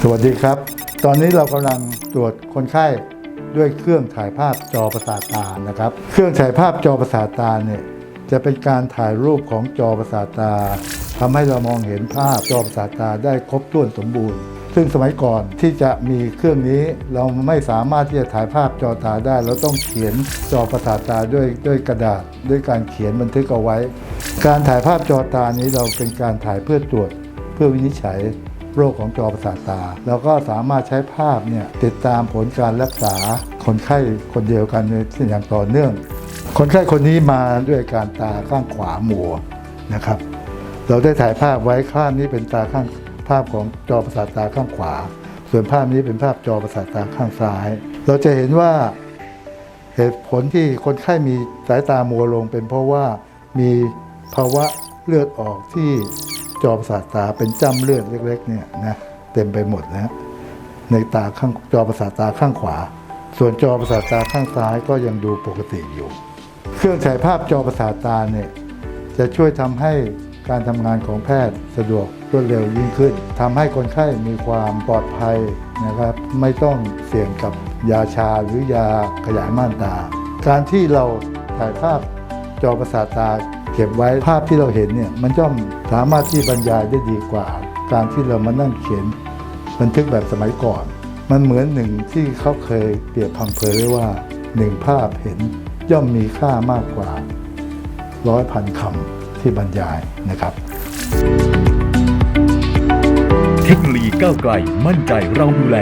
สวัสดีครับ ตอนนี้เรากำลังตรวจคนไข้ด้วยเครื่องถ่ายภาพจอประสาทตานะครับ เครื่องถ่ายภาพจอประสาทตาเนี่ยจะเป็นการถ่ายรูปของจอประสาทตาทำให้เรามองเห็นภาพจอประสาทตาได้ครบถ้วนสมบูรณ์ ซึ่งสมัยก่อนที่จะมีเครื่องนี้เราไม่สามารถที่จะถ่ายภาพจอตาได้ เราต้องเขียนจอประสาทตาด้วยด้วยกระดาษ ด้วยการเขียนบันทึกเอาไว้ การถ่ายภาพจอตานี้เราเป็นการถ่ายเพื่อตรวจเพื่อวินิจฉัย โรคของจอประสาทตา แล้วก็สามารถใช้ภาพเนี่ยติดตามผลการรักษาคนไข้คนเดียวกันในอย่างต่อเนื่อง คนไข้คนนี้มาด้วยการตาข้างขวามัวนะครับ เราได้ถ่ายภาพไว้ภาพนี้เป็นตาข้างภาพของจอประสาทตาข้างขวา ส่วนภาพนี้เป็นภาพจอประสาทตาข้างซ้าย เราจะเห็นว่าเหตุผลที่คนไข้มีสายตามัวลงเป็นเพราะว่ามีภาวะเลือดออกที่ จอประสาทตาเป็นจ้ำเลือดเล็ก ๆ เนี่ยนะเต็มไปหมดนะในตาข้างจอประสาทตาข้างขวา ส่วนจอประสาทตาข้างซ้ายก็ยังดูปกติอยู่ เครื่องฉายภาพจอประสาทตาเนี่ยจะช่วยทำให้การทำงานของแพทย์สะดวกรวดเร็วยิ่งขึ้นทำให้คนไข้มีความปลอดภัยนะครับไม่ต้องเสี่ยงกับยาชาหรือยาขยายม่านตา การที่เราถ่ายภาพจอประสาทตา เก็บไว้ภาพที่เราเห็นเนี่ยมันย่อมสามารถที่บรรยายได้ดีกว่า การที่เรามานั่งเขียนบันทึกแบบสมัยก่อน มันเหมือนหนึ่งที่เขาเคยเปรียบพังเพยไว้ว่าหนึ่งภาพเห็นย่อมมีค่ามากกว่าร้อยพันคำที่บรรยายนะครับ เทคโนโลยีก้าวไกลมั่นใจเราดูแล